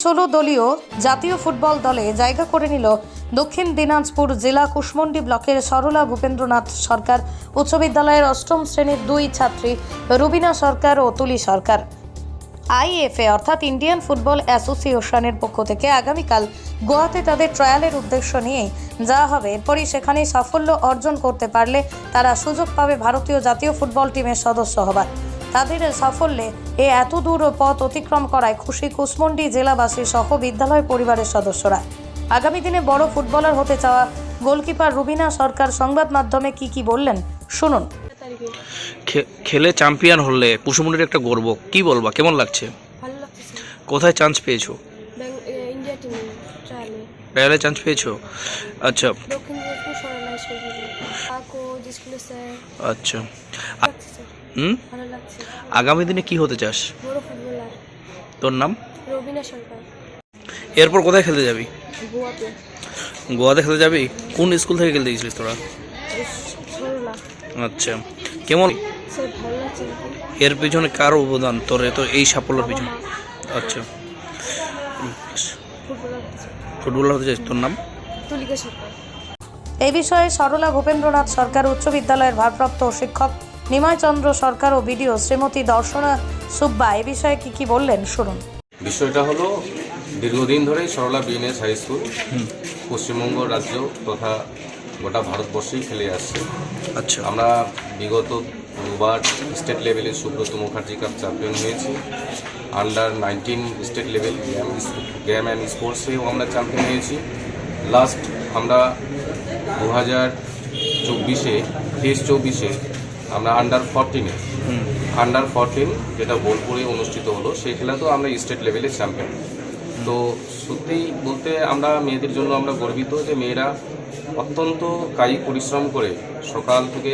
ষোলো দলীয় জাতীয় ফুটবল দলে জায়গা করে নিল দক্ষিণ দিনাজপুর জেলা কুশমন্ডি ব্লকের সরলা ভূপেন্দ্রনাথ সরকার উচ্চ বিদ্যালয়ের অষ্টম শ্রেণির দুই ছাত্রী রুবিনা সরকার ও তুলি সরকার। আইএফএ অর্থাৎ ইন্ডিয়ান ফুটবল অ্যাসোসিয়েশনের পক্ষ থেকে আগামীকাল গোয়াতে তাদের ট্রায়ালের উদ্দেশ্য নিয়েই যাওয়া হবে। এরপরই সেখানে সাফল্য অর্জন করতে পারলে তারা সুযোগ পাবে ভারতীয় জাতীয় ফুটবল টিমের সদস্য হবার। তাদের সাফল্যে এ এত দূর পথ অতিক্রম করায় খুশি কুসমন্ডি জেলাবাসী সহ বিদ্যালয় পরিবারের সদস্যরা। আগামী দিনে বড় ফুটবলার হতে চাওয়া গোলকিপার রুবিনা সরকার সংবাদ মাধ্যমে কি কি বললেন শুনুন। খে- খেলে চ্যাম্পিয়ন হলে কুসুমুনির একটা গর্ব কি বলবা কেমন লাগছে? কোথায় চান্স পেয়েছ? ট্রায়ালে চান্স পেয়েছ? আচ্ছা। আচ্ছা। হুম? আগামী দিনে কি হতে চাস? তোর নাম? এরপর কোথায় খেলতে যাবি? গোয়াতে। গোয়াতে খেলতে যাবি? কোন স্কুল থেকে খেলতে গেছিলিস তোরা? আচ্ছা। কেমন। এর পিছনে কার অবদান? তোর তো এই সাফল্যের পিছনে। আচ্ছা। ফুটবলার হতে চাস তোর নাম? এই বিষয়ে সরলা ভূপেন্দ্রনাথ সরকার উচ্চ বিদ্যালয়ের ভারপ্রাপ্ত শিক্ষক নিময় চন্দ্র সরকার ও বিডিও শ্রীমতী দর্শনা সুব্বা এ বিষয়ে কি কি বললেন? শুনুন। বিষয়টা হলো দীর্ঘদিন ধরেই Sarala BNS high school Paschimbanga রাজ্য তথা গোটা ভারতবর্ষেই খেলে আসছে। আচ্ছা। আমরা বিগত দুবার স্টেট লেভেলে সুব্রত মুখার্জি কাপ চ্যাম্পিয়ন হয়েছি। Under nineteen state level game game and স্পোর্টসেও আমরা চ্যাম্পিয়ন হয়েছি। লাস্ট আমরা দু হাজার চব্বিশে তেইশ চব্বিশে আমরা আন্ডার ফরটিনে আন্ডার ফরটিন যেটা বোলপুরে অনুষ্ঠিত হলো সেই খেলাতেও আমরা স্টেট লেভেলে চ্যাম্পিয়ন তো সত্যিই বলতে আমরা মেয়েদের জন্য আমরা গর্বিত যে মেয়েরা অত্যন্ত কায়িক পরিশ্রম করে সকাল থেকে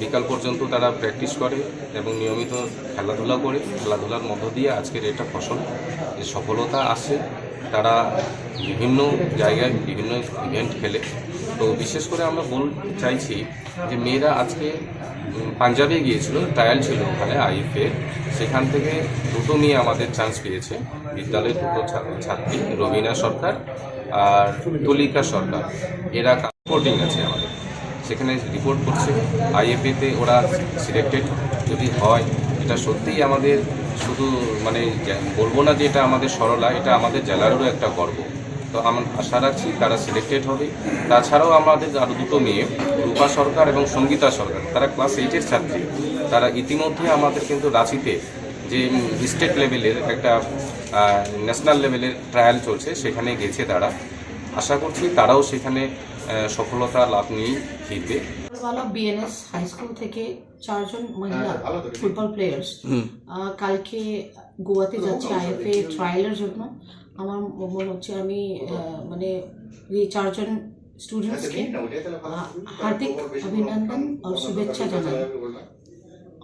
বিকাল পর্যন্ত তারা প্র্যাকটিস করে এবং নিয়মিত খেলাধুলা করে। খেলাধুলার মধ্য দিয়ে আজকের এটা ফসল। যে সফলতা আসে তারা বিভিন্ন জায়গায় বিভিন্ন ইভেন্ট খেলে। তো বিশেষ করে আমরা বলতে চাইছি যে মেয়েরা আজকে পাঞ্জাবে গিয়েছিল ট্রায়াল ছিল ওখানে আইএফএ সেখান থেকে দুটো মেয়ে আমাদের চান্স পেয়েছে, বিদ্যালয়ের দুটো ছাত্রী, রবিনা সরকার আর তুলিকা সরকার। এরা রিপোর্টিং আছে আমাদের। সেখানে রিপোর্ট করছে আইএফএতে ওরা সিলেক্টেড যদি হয়, এটা সত্যিই আমাদের শুধু মানে বলব না যে এটা আমাদের সরলা, এটা আমাদের জেলারও একটা গর্ব। তো আমরা আশা রাখছি তারা সিলেক্টেড হবে। তাছাড়াও আমাদের আরও দুটো মেয়ে, রূপা সরকার এবং সঙ্গীতা সরকার। তারা ক্লাস এইটের ছাত্রী। তারা ইতিমধ্যে আমাদের কিন্তু রাঁচিতে যে স্টেট লেভেলের একটা ন্যাশনাল লেভেলের ট্রায়াল চলছে, সেখানে গেছে তারা। আশা করছি তারাও সেখানে সফলতা লাভ নিয়েই ফিরবে। वाला বিএনএস হাই স্কুল থেকে চারজন মহিলা ফুটবল প্লেয়ার্স কালকে গোয়াতে যাচ্ছি আইএফএ ট্রায়ালের জন্য। আমার মনে হচ্ছে আমি মানে এই চারজন স্টুডেন্টসকে হার্দিক অভিনন্দন আর শুভেচ্ছা জানাই।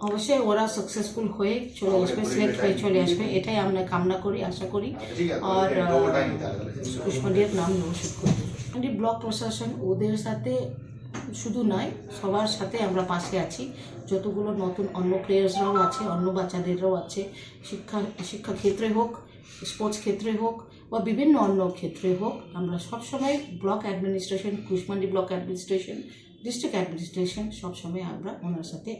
অবশ্যই ওরা সাকসেসফুল হয়ে চলে আসবে সিলেক্ট হয়ে চলে আসবে। এটাই আমরা কামনা করি আশা করি। আর কুষ্মান্ডির নাম রোশন করি ব্লক প্রশাসন ওদের সাথে শুধু নয়, সবার সাথে আমরা পাশে আছি যতগুলো নতুন অন্য প্লেয়ার্সরাও আছে, অন্য বাচ্চাদেরও আছে, শিক্ষা শিক্ষা ক্ষেত্রে হোক স্পোর্টস ক্ষেত্রে হোক, বা বিভিন্ন অন্য ক্ষেত্রে হোক, আমরা সবসময় block administration Kushmandi block administration district administration সবসময় আমরা ওনার সাথে।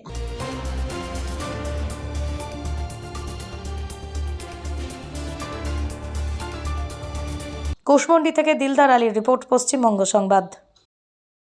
কুশমন্ডি থেকে দিলদার আলীর রিপোর্ট, পশ্চিমবঙ্গ সংবাদ